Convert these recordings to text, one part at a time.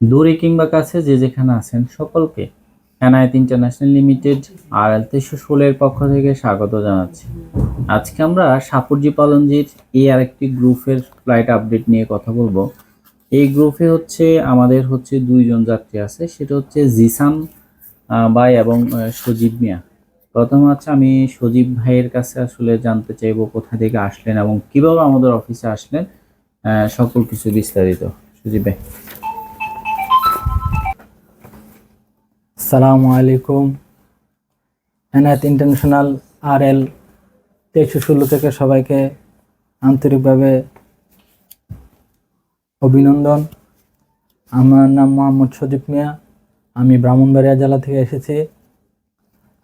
দূরে কিংবা কাছে যে যেখানে আছেন সকলকে এনআইত ইন্টারন্যাশনাল লিমিটেড আর এল তেইশশো ষোলোর পক্ষ থেকে স্বাগত জানাচ্ছি। আজকে আমরা সাপুরজি পালনজির এই আরেকটি গ্রুপের ফ্লাইট আপডেট নিয়ে কথা বলব। এই গ্রুপে হচ্ছে, আমাদের হচ্ছে দুইজন যাত্রী আছে, সেটা হচ্ছে জিসান ভাই এবং সজীব মিয়া। প্রথম হচ্ছে আমি সজীব ভাইয়ের কাছে আসলে জানতে চাইব কোথা থেকে আসলেন এবং কীভাবে আমাদের অফিসে আসলেন সকল কিছু বিস্তারিত। সজীব ভাই। সালামু আলাইকুম। এনায়েত ইন্টারন্যাশনাল আর এল তেইশশো ষোলো থেকে সবাইকে আন্তরিকভাবে অভিনন্দন। আমার নাম মোহাম্মদ সজীব মিয়া। আমি ব্রাহ্মণবাড়িয়া জেলা থেকে এসেছি।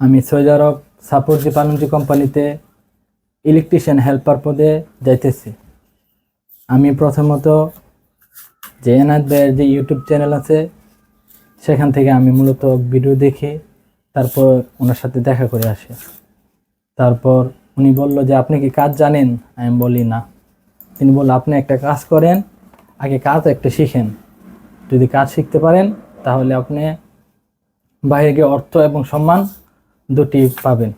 আমি সৈয়দ আরব সাপোর্টজি পালনজি কোম্পানিতে ইলেকট্রিশিয়ান হেল্পার পদে যাইতেছি। আমি প্রথমত যে এনায়েত ভাইয়ের যে ইউটিউব চ্যানেল আছে সেখান থেকে আমি মূলত ভিডিও দেখি তারপর ওনার সাথে দেখা করে আসি। তারপর উনি বলল যে, আপনি কি কাজ জানেন? আমি বলি, না। তিনি বলল, আপনি একটা কাজ করেন, আগে কাজ একটা শিখেন। যদি কাজ শিখতে পারেন, তাহলে আপনি বাইরে গিয়ে অর্থ এবং সম্মান দুটি পাবেন।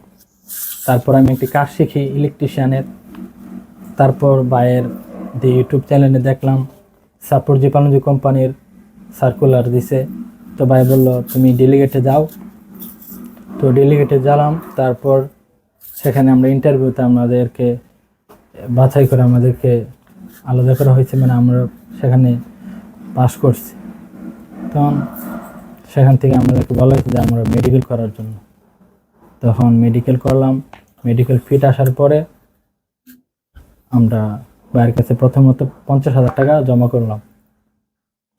তারপর আমি একটি কাজ শিখি, ইলেকট্রিশিয়ানের। তারপর বাইয়ের যে ইউটিউব চ্যানেলে দেখলাম সাপোর্টজি পালনজি কোম্পানির সার্কুলার দিছে। তো ভাই বলল, তুমি ডেলিগেটে যাও। তো ডেলিগেটে গেলাম, তারপর সেখানে আমরা ইন্টারভিউতে আমাদেরকে বাছাই করে আমাদেরকে আলাদা করা হয়েছে মানে আমরা সেখানে পাস করছি। তখন সেখান থেকে আমাদেরকে বলা হয়েছে যে, আমরা মেডিকেল করার জন্য। তখন মেডিকেল করলাম মেডিকেল ফিট আসার পরে আমরা ভাইয়ের কাছে প্রথমত পঞ্চাশ হাজার টাকা জমা করলাম।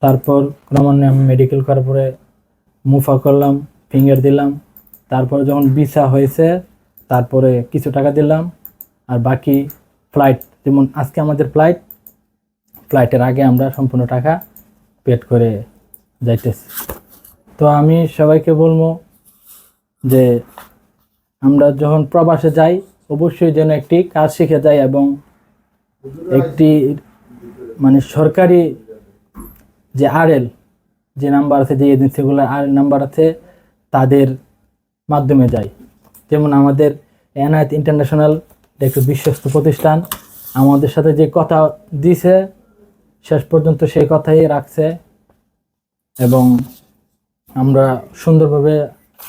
তারপর ক্রমান্বয়ে আমি মেডিকেল করার পরে মুফা করলাম ফিঙ্গার দিলাম, তারপরে যখন ভিসা হয়েছে, তারপরে কিছু টাকা দিলাম, আর বাকি ফ্লাইট যেমন আজকে আমাদের ফ্লাইট ফ্লাইটের আগে আমরা সম্পূর্ণ টাকা পেড করে যাইতেছি। তো আমি সবাইকে বলব যে আমরা যখন প্রবাসে যাই, অবশ্যই যেন একটি কাজ শিখে যাই এবং একটি মানে সরকারি যে আরএল যে নাম্বার আছে, যে এজেন্সিগুলোর আর নাম্বার আছে, তাদের মাধ্যমে যায় যেমন আমাদের এনআইত ইন্টারন্যাশনাল একটি বিশ্বস্ত প্রতিষ্ঠান। আমাদের সাথে যে কথা দিছে, শেষ পর্যন্ত সেই কথাই রাখছে। এবং আমরা সুন্দরভাবে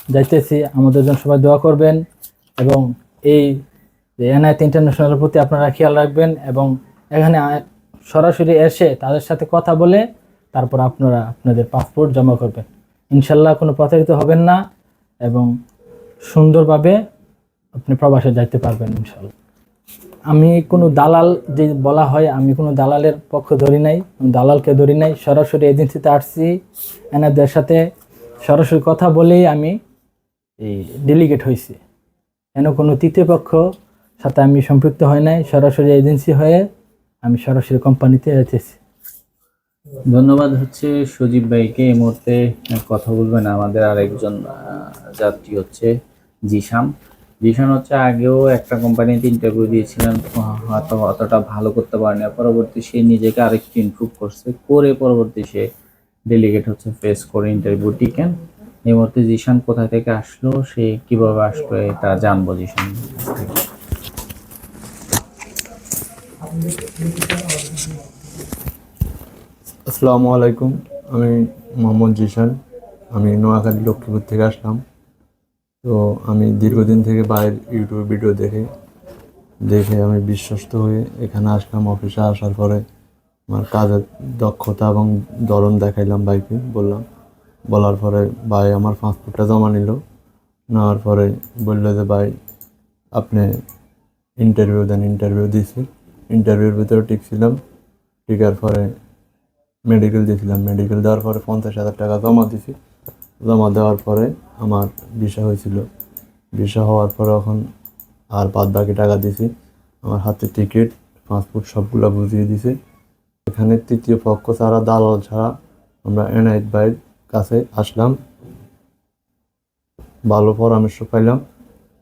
যাইতেছি। আমাদের জন্য সবাই দোয়া করবেন। এবং এই এনআইত ইন্টারন্যাশনালের প্রতি আপনারা খেয়াল রাখবেন। এবং এখানে সরাসরি এসে তাদের সাথে কথা বলে তারপর আপনারা আপনাদের পাসপোর্ট জমা করবেন। ইনশাল্লাহ কোনো প্রতারিত হবেন না এবং সুন্দরভাবে আপনি প্রবাসে যাইতে পারবেন ইনশাল্লাহ। আমি কোনো দালাল যে বলা হয়, আমি কোনো দালালের পক্ষ ধরি নাই দালালকে ধরি নাই। সরাসরি এজেন্সিতে আসছি, এনাদের সাথে সরাসরি কথা বলেই আমি এই ডেলিগেট হয়েছি এন কোনো তৃতীয় পক্ষ সাথে আমি সম্পৃক্ত হয় নাই, সরাসরি এজেন্সি হয়ে আমি সরাসরি কোম্পানিতে যেতেছি। ধন্যবাদ হচ্ছে সজীব ভাইকে। এই মুহূর্তে কথা বলবেন আমাদের আরেকজন যাত্রী হচ্ছে জিশান। জিশান হচ্ছে আগেও একটা কোম্পানিতে ইন্টারভিউ দিয়েছিলেন, হয়তো অতটা ভালো করতে পারেনি, পরবর্তী সে নিজেকে আরেকটু ইমপ্রুভ করছে। করে পরবর্তী সে ডেলিগেট হচ্ছে ফেস করে ইন্টারভিউ টিকেন এই মুহূর্তে জিশান কোথা থেকে আসলো, সে কীভাবে আসলো এটা জানব জিশান। থেকে। আসসালামু আলাইকুম, আমি মোহাম্মদ জিশান। আমি নোয়াখালী লক্ষ্মীপুর থেকে আসলাম। তো আমি দীর্ঘদিন থেকে বাইরের ইউটিউব ভিডিও দেখে। দেখে আমি বিশ্বস্ত হয়ে এখানে আসলাম, অফিসে আসার পরে আমার কাজের দক্ষতা এবং ধরন দেখাইলাম ভাইকে, বললাম, বলার পরে ভাই আমার পাসপোর্টটা জমা নিল। নেওয়ার পরে বলল যে, ভাই, আপনি ইন্টারভিউ দেন ইন্টারভিউ দিয়েছি ইন্টারভিউর ভিতরে টিকছিলাম টিকার পরে মেডিকেল দিয়েছিলাম। মেডিকেল দেওয়ার পরে পঞ্চাশ হাজার টাকা জমা দিছি। জমা দেওয়ার পরে আমার ভিসা হয়েছিল। ভিসা হওয়ার পরে এখন আর বাদ বাকি টাকা দিছি। আমার হাতে টিকিট পাসপোর্ট সবগুলো বুঝিয়ে দিছে। এখানে তৃতীয় পক্ষ ছাড়া, দালাল ছাড়া আমরা এনআইট বাইর কাছে আসলাম। ভালো পরামর্শ পাইলাম,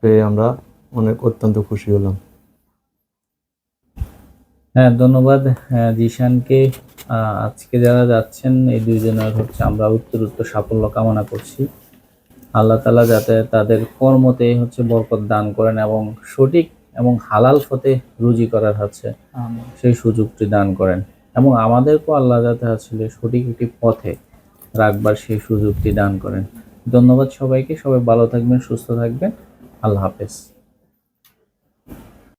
পেয়ে আমরা অনেক অত্যন্ত খুশি হলাম। হ্যাঁ ধন্যবাদ জিশানকে। আজকে যারা যাচ্ছেন এই দুইজনের হচ্ছে আমরা উত্তর উত্তর সাফল্য কামনা করছি। আল্লাহ তালা যাতে তাদের কর্মতে হচ্ছে বরকত দান করেন এবং সঠিক এবং হালাল ফতে রুজি করার হচ্ছে সেই সুযোগটি দান করেন। এবং আমাদেরকেও আল্লাহ যাতে আসলে সঠিক একটি পথে রাখবার সেই সুযোগটি দান করেন। ধন্যবাদ সবাইকে। সবাই ভালো থাকবেন সুস্থ থাকবেন। আল্লাহ হাফেজ।